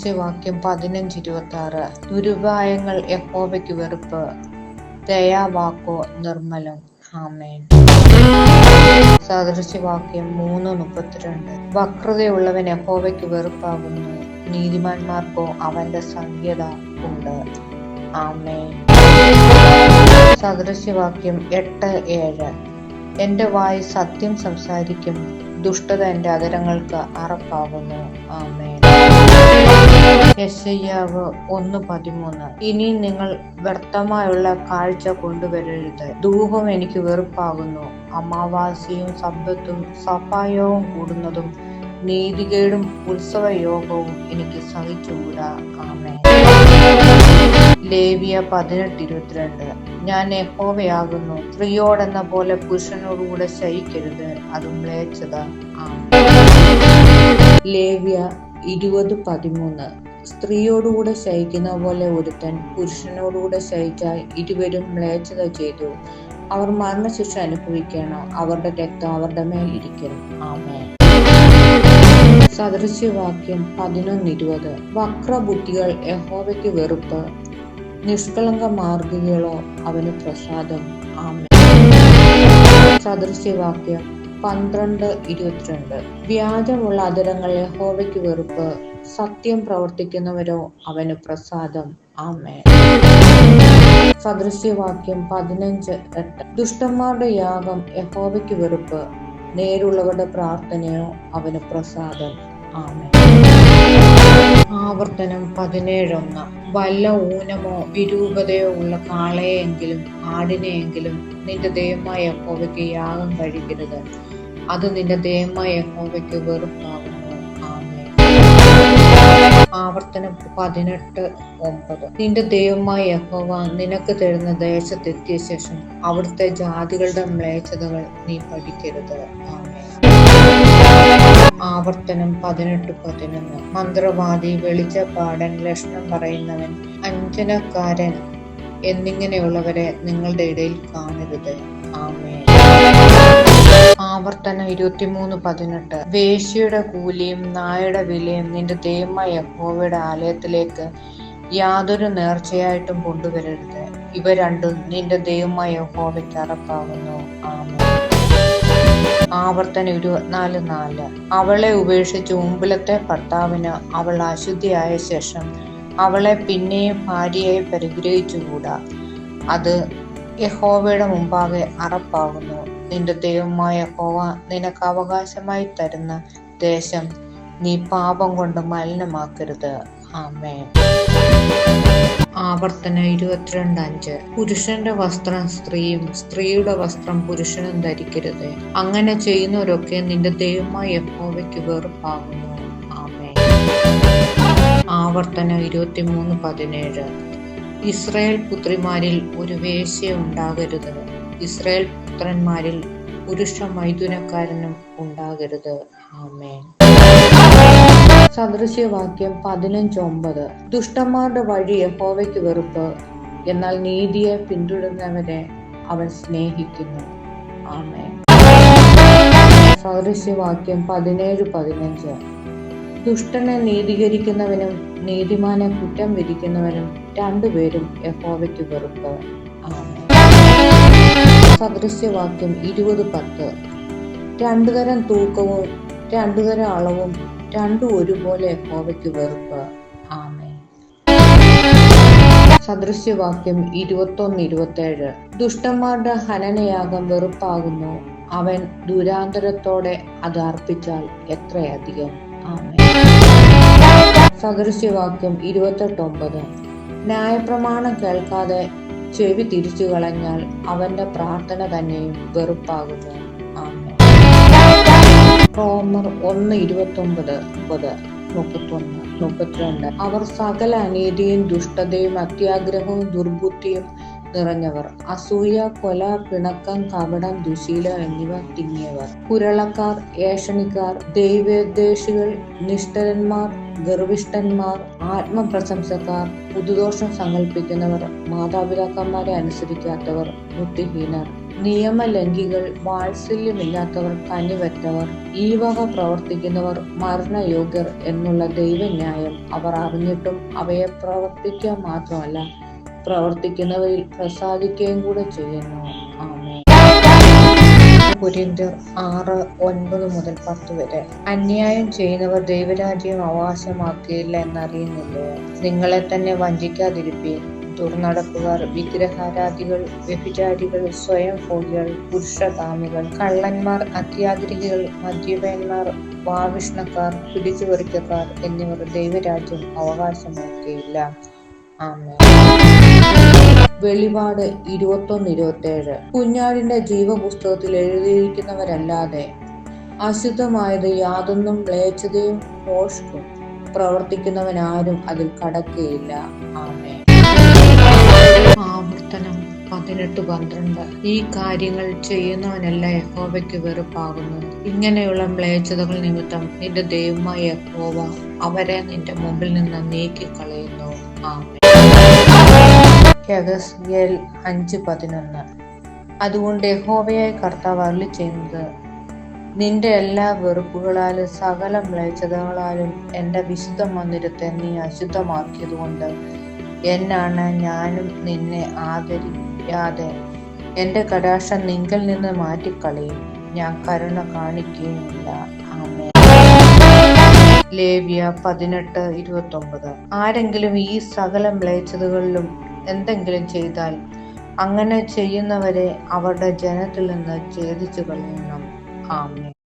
സദൃശ്യവാക്യം പതിനഞ്ച് ഇരുപത്തി ആറ് ദുരുപായങ്ങൾ യഹോവയ്ക്ക് വെറുപ്പ്. ദയാവാക്കോ നിർമ്മലം. ആമേൻ. സദൃശ്യവാക്യം മൂന്ന് മുപ്പത്തിരണ്ട്. വക്രതയുള്ളവൻ യഹോവയ്ക്ക് വെറുപ്പാകുന്നു. നീതിമാന്മാർക്കോ അവന്റെ സംഖ്യത ഉണ്ട്. ആമേൻ. സദൃശ്യവാക്യം എട്ട് ഏഴ്. എന്റെ വായി സത്യം സംസാരിക്കും. ദുഷ്ടത എന്റെ അതരങ്ങൾക്ക് അറപ്പാകുന്നു. ആമേൻ. യെശയ്യാവ് ഒന്ന് പതിമൂന്ന്. ഇനി നിങ്ങൾ വ്യർത്ഥമായുള്ള കാഴ്ച കൊണ്ടുവരരുത്. ധൂപം എനിക്ക് വെറുപ്പാകുന്നു. അമാവാസിയും സമ്പത്തും സഭായോഗം കൂടുന്നതും നീതികേടും ഉത്സവയോഗവും എനിക്ക് സഹിച്ചുകൂടാ. ആമേ ലേവിയ പതിനെട്ട് ഇരുപത്തിരണ്ട്. ഞാൻ എഹോവയാകുന്നു സ്ത്രീയോടെന്ന പോലെ പുരുഷനോടുകൂടെ ശയിക്കരുത്. അത് മ്ലേച്ഛത. ആമേ ലേവ്യ ഇരുപത് പതിമൂന്ന്. സ്ത്രീയോടുകൂടെ ശയിക്കുന്ന പോലെ ഒരുത്തൻ പുരുഷനോടുകൂടെ ശയിച്ചാൽ ഇരുവരും മ്ലേച്ഛത ചെയ്തു. അവർ മരണശിക്ഷ അനുഭവിക്കണം? അവരുടെ രക്തം അവരുടെ മേൽ ഇരിക്കണം ആമേ സദൃശ്യവാക്യം പതിനൊന്ന് ഇരുപത് വക്രബുദ്ധികൾ യഹോവയ്ക്ക് വെറുപ്പ്. നിഷ്കളങ്ക മാർഗികളോ അവന് പ്രസാദം. ആമേ സദൃശ്യവാക്യം പന്ത്രണ്ട് ഇരുപത്തിരണ്ട്. വ്യാജമുള്ള അതിരങ്ങളെ ഹോവയ്ക്ക് വെറുപ്പ്. സത്യം പ്രവർത്തിക്കുന്നവരോ അവന് പ്രസാദം. ആമേ സദൃശ്യവാക്യം പതിനഞ്ച് എട്ട്. ദുഷ്ടന്മാരുടെ യാഗം യഹോവയ്ക്ക് വെറുപ്പ്. നേരുള്ളവരുടെ പ്രാർത്ഥനയോ അവന് പ്രസാദം. ആമേ ആവർത്തനം പതിനേഴൊന്ന്. വല്ല ഊനമോ വിരൂപതയോ ഉള്ള കാളയെങ്കിലും ആടിനെയെങ്കിലും നിന്റെ ദൈവമായ യഹോവയ്ക്ക് യാഗം കഴിക്കരുത്. അത് നിന്റെ ദൈവമായ യഹോവയ്ക്ക് വെറുപ്പാകുന്നു ആവർത്തനം പതിനെട്ട് ഒമ്പത്. നിന്റെ ദൈവമായ യഹോവ നിനക്ക് തരുന്ന ദേശത്തെത്തിയ ശേഷം അവിടുത്തെ ജാതികളുടെ മ്ലേച്ഛതകൾ നീ പഠിക്കരുത്. ആമേ ആവർത്തനം പതിനെട്ട് പതിനൊന്ന്. മന്ത്രവാദി വെളിച്ചപ്പാടൻ ലക്ഷണം പറയുന്നവൻ അഞ്ജനക്കാരൻ എന്നിങ്ങനെയുള്ളവരെ നിങ്ങളുടെ ഇടയിൽ കാണരുത്. ആമേ ആവർത്തനം ഇരുപത്തിമൂന്ന് പതിനെട്ട്. വേശ്യയുടെ കൂലിയും നായയുടെ വിലയും നിന്റെ ദൈവമായ യഹോവയുടെ ആലയത്തിലേക്ക് യാതൊരു നേർച്ചയായിട്ടും കൊണ്ടുവരരുത്. ഇവ രണ്ടും നിന്റെ ദൈവമായ യഹോവയ്ക്ക് അറപ്പാകുന്നു. ആവർത്തനം ഇരുപത്തിനാല് നാല്. അവളെ ഉപേക്ഷിച്ച് മുമ്പിലത്തെ ഭർത്താവിന് അവൾ അശുദ്ധിയായ ശേഷം അവളെ പിന്നെയും ഭാര്യയായി പരിഗ്രഹിച്ചുകൂടാ? അത് യഹോവയുടെ മുമ്പാകെ അറപ്പാകുന്നു. നിന്റെ ദൈവമായ യഹോവ നിനക്ക് അവകാശമായി തരുന്ന ദേശം നീ പാപം കൊണ്ട് മലിനമാക്കരുത്. ആമേ ആവർത്തനം ഇരുപത്തിരണ്ട് അഞ്ച്. പുരുഷന്റെ വസ്ത്രം സ്ത്രീയും സ്ത്രീയുടെ വസ്ത്രം പുരുഷനും ധരിക്കരുത്. അങ്ങനെ ചെയ്യുന്നവരൊക്കെ നിന്റെ ദൈവമായ യഹോവയ്ക്ക് വെറുപ്പാകുന്നു. ആമേ ആവർത്തനം ഇരുപത്തിമൂന്ന് പതിനേഴ്. ഇസ്രായേൽ പുത്രിമാരിൽ ഒരു വേശ്യ ഉണ്ടാകരുത്. ഇസ്രായേൽ പുത്രന്മാരിൽ പുരുഷ മൈഥുനക്കാരനും ഉണ്ടാകരുത്. ആമേൻ. സദൃശ്യവാക്യം പതിനഞ്ച് ഒമ്പത് ദുഷ്ടന്മാരുടെ വഴി യഹോവയ്ക്ക് വെറുപ്പ്. എന്നാൽ നീതിയെ പിന്തുടരുന്നവരെ അവൻ സ്നേഹിക്കുന്നു. ആമേ സദൃശ്യവാക്യം പതിനേഴ് പതിനഞ്ച്. ദുഷ്ടനെ നീതീകരിക്കുന്നവനും നീതിമാനെ കുറ്റം വിധിക്കുന്നവനും രണ്ടുപേരും യഹോവയ്ക്ക് വെറുപ്പ്. സദൃശ്യവാക്യം ഇരുപത് പത്ത്. രണ്ടുതരം തൂക്കവും രണ്ടുതരം അളവും രണ്ടും ഒരുപോലെ യഹോവയ്ക്ക് വെറുപ്പ്. ആമേ സദൃശ്യവാക്യം ഇരുപത്തൊന്ന് ഇരുപത്തേഴ്. ദുഷ്ടന്മാരുടെ ഹനനയാഗം വെറുപ്പാകുന്നു. അവൻ ദുരാന്തരത്തോടെ അത് അർപ്പിച്ചാൽ എത്രയധികം? ആമേ സദൃശ്യവാക്യം ഇരുപത്തെട്ടൊമ്പത്. ന്യായപ്രമാണം കേൾക്കാതെ ചെവി തിരിച്ചു കളഞ്ഞാൽ അവന്റെ പ്രാർത്ഥന തന്നെയും വെറുപ്പാകുന്നു. റോമർ ഒന്ന് ഇരുപത്തൊമ്പത് മുപ്പത് മുപ്പത്തൊന്ന് മുപ്പത്തിരണ്ട്. അവർ സകല അനീതിയും ദുഷ്ടതയും അത്യാഗ്രഹവും ദുർബുദ്ധിയും നിറഞ്ഞവർ. അസൂയ കൊല പിണക്കം കപടം ദുശീല എന്നിവ തിങ്ങിയവർ. കുരളക്കാർ ഏഷണിക്കാർ ദൈവദ്വേഷികൾ നിഷ്ഠരന്മാർ ഗർവിഷ്ഠന്മാർ ആത്മപ്രശംസക്കാർ പുതുദോഷം സങ്കല്പിക്കുന്നവർ മാതാപിതാക്കന്മാരെ അനുസരിക്കാത്തവർ ബുദ്ധിഹീനർ. നിയമലംഘികൾ വാത്സല്യമില്ലാത്തവർ കനിവറ്റവർ ഈ വക പ്രവർത്തിക്കുന്നവർ മരണയോഗ്യർ എന്നുള്ള ദൈവന്യായം അവർ അറിഞ്ഞിട്ടും അവയെ പ്രവർത്തിക്കുക മാത്രമല്ല പ്രവർത്തിക്കുന്നവരിൽ പ്രസാദിക്കുകയും കൂടെ ചെയ്യുന്നു. കുരിന്ത്യർ ആറ് ഒൻപത് മുതൽ പത്ത് വരെ. അന്യായം ചെയ്യുന്നവർ ദൈവരാജ്യം അവകാശമാക്കിയില്ല എന്നറിയുന്നില്ലേ? നിങ്ങളെ തന്നെ വഞ്ചിക്കാതിരിപ്പീൻ. ദുർനടപ്പുകാർ വിഗ്രഹാരാധികൾ വ്യഭിചാരികൾ സ്വയം ഭോഗികൾ പുരുഷകാമികൾ കള്ളന്മാർ അത്യാഗ്രഹികൾ മദ്യപന്മാർ വാവിഷ്ണക്കാർ പിടിച്ചുപറിക്കക്കാർ എന്നിവർ ദൈവരാജ്യം അവകാശമാക്കിയില്ല ആമേൻ. വെളിപാട് ഇരുപത്തൊന്ന് ഇരുപത്തേഴ്. കുഞ്ഞാടിന്റെ ജീവപുസ്തകത്തിൽ എഴുതിയിരിക്കുന്നവരല്ലാതെ അശുദ്ധമായത് യാതൊന്നും മ്ലേച്ഛതയും മോഷ്കും പ്രവർത്തിക്കുന്നവനാരും അതിൽ കടക്കുകയില്ല. ആമേ ആവർത്തനം പതിനെട്ട് പന്ത്രണ്ട്. ഈ കാര്യങ്ങൾ ചെയ്യുന്നവനല്ല യഹോവയ്ക്ക് വെറുപ്പാകുന്നു. ഇങ്ങനെയുള്ള മ്ലേച്ഛതകൾ നിമിത്തം നിന്റെ ദൈവമായ യഹോവ അവരെ നിന്റെ മുമ്പിൽ നിന്ന് നീക്കിക്കളയുന്നു. ആമേ യഗസ്യേൽ അഞ്ച് പതിനൊന്ന്. അതുകൊണ്ട് യഹോവയായ കർത്താവ് അരുളി ചെയ്യുന്നത് നിന്റെ എല്ലാ വെറുപ്പുകളാലും സകല മ്ലേച്ഛതകളാലും എന്റെ വിശുദ്ധ മന്ദിരത്തെ നീ അശുദ്ധമാക്കിയതുകൊണ്ട് എന്നാണ് ഞാനും നിന്നെ ആദരിക്കാതെ. എന്റെ കടാക്ഷം നിങ്കിൽ നിന്ന് മാറ്റിക്കളയും. ഞാൻ കരുണ കാണിക്കുകയില്ല ലേവ്യ പതിനെട്ട് ഇരുപത്തൊമ്പത്. ആരെങ്കിലും ഈ സകല മ്ലേച്ഛതകളിലും എന്തെങ്കിലും ചെയ്താൽ അങ്ങനെ ചെയ്യുന്നവരെ അവരുടെ ജനത്തിൽ നിന്ന് ഛേദിച്ചു കളയണം ആമേ